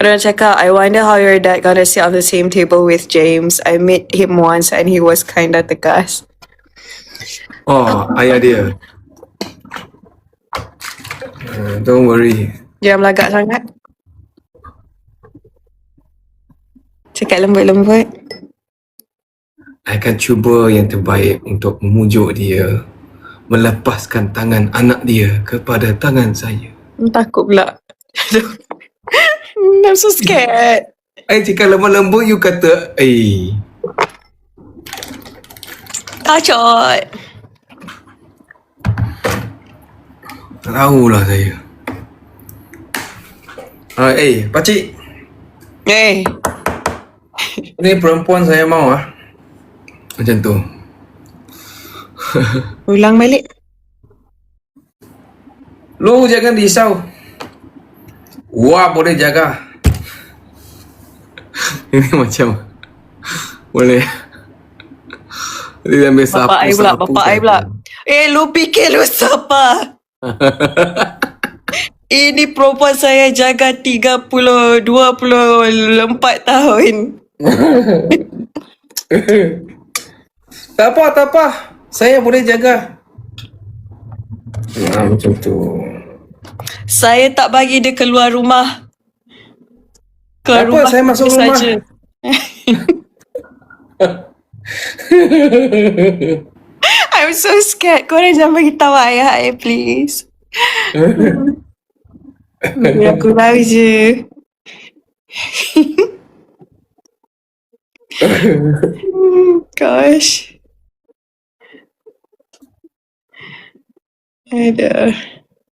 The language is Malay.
Ada orang cakap, I wonder how your dad gonna sit on the same table with James. I met him once and he was kinda tegas. Oh, ayah dia. Uh, don't worry. Jangan melagak sangat. Cakap lembut-lembut. I akan cuba yang terbaik untuk memujuk dia melepaskan tangan anak dia kepada tangan saya. Takut pula. I'm so scared. I cakap lemah lembut, you kata, eh, Kacot. tak tahulah saya. Ah, eh, pakcik, Eh, ni perempuan saya mau ah. Macam tu. ulang balik. Lu jangan risau. Wah, boleh jaga. Ini macam boleh. Dia ambil sapu. Bapak I pula, bapak sapu. pula. Eh, lu fikir lu siapa? Ini perempuan saya jaga 30, 24 tahun. Tak apa, tak apa. Saya boleh jaga. Nah, macam tu. Saya tak bagi dia keluar rumah. Tak apa, rumah saya masuk rumah. saja. I'm so scared. Korang jangan bagi tahu ayah I, please. Biar aku tahu je. Gosh. Aduh.